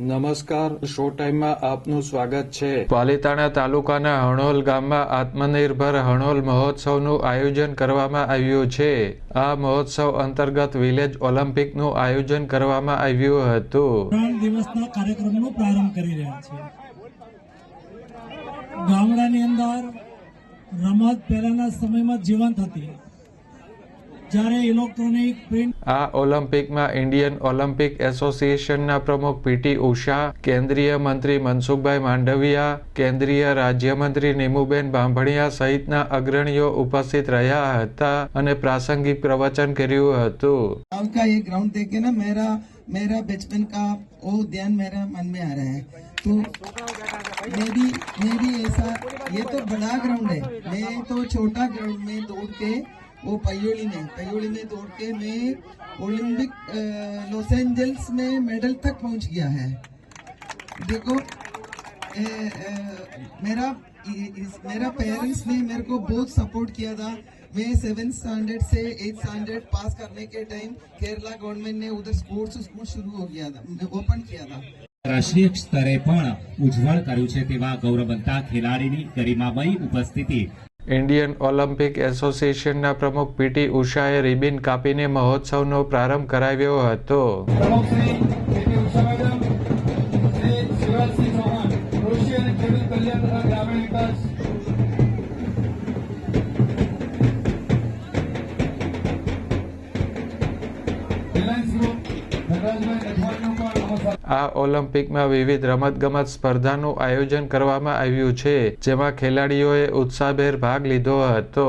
નમસ્કાર શો ટાઈમમાં આપનું સ્વાગત છે. પાલીતાણા તાલુકાના હણોલ ગામમાં આત્મનિર્ભર હણોલ મહોત્સવનું આયોજન કરવામાં આવ્યું છે. આ મહોત્સવ અંતર્ગત વિલેજ ઓલિમ્પિકનું આયોજન કરવામાં આવ્યું હતું. ત્રણ દિવસના કાર્યક્રમનો પ્રારંભ કરી રહ્યા છે. ગામડાની અંદર રમત પહેલાના સમયમાં જીવંત હતી. જ્યારે ઇલેક્ટ્રોનિક પ્રિન્ટ આ ઓલિમ્પિકમાં ઇન્ડિયન ઓલિમ્પિક એસોસિએશનના પ્રમુખ પીટી ઉષા કેન્દ્રીય મંત્રી મનસુખભાઈ માંડવિયા કેન્દ્રીય રાજ્યમંત્રી નીમુબેન બાંભણિયા સહિતના અગ્રણીઓ ઉપસ્થિત રહ્યા હતા અને પ્રાસંગિક પ્રવચન કર્યું હતું गांव का ये ग्राउंड देख के ना मेरा मेरा बचपन का वो ध्यान मेरा मन में आ रहा है तो मैं भी मैं भी ऐसा ये तो बड़ा ग्राउंड है मैं तो छोटा ग्राउंड में दौड़ के वो पयोली में पयोली में दौड़ के मैं ओलंपिक लॉस एंजल्स में मेडल तक पहुंच गया है देखो ए, ए, मेरा इस, मेरा पेरेंट्स ने मेरे को बहुत सपोर्ट किया था मैं सेवन स्टैंडर्ड से एट स्टैंडर्ड पास करने के टाइम केरला गवर्नमेंट ने उधर स्पोर्ट्स स्कूल शुरू हो गया था ओपन किया था રાષ્ટ્રીય સ્તરે પણ ઉજ્જવળ કર્યું છે તેવા ગૌરવવંતા ખેલાડીની ગરિમામયી ઉપસ્થિતિ ઇન્ડિયન ઓલિમ્પિક એસોસિએશનના પ્રમુખ પીટી ઉષાએ રિબિન કાપીને મહોત્સવનો પ્રારંભ કરાવ્યો હતો. રિલાયન્સ ગ્રુપ આ ઓલિમ્પિકમાં વિવિધ રમતગમત સ્પર્ધાનું આયોજન કરવામાં આવ્યું છે, જેમાં ખેલાડીઓએ ઉત્સાહભેર ભાગ લીધો હતો.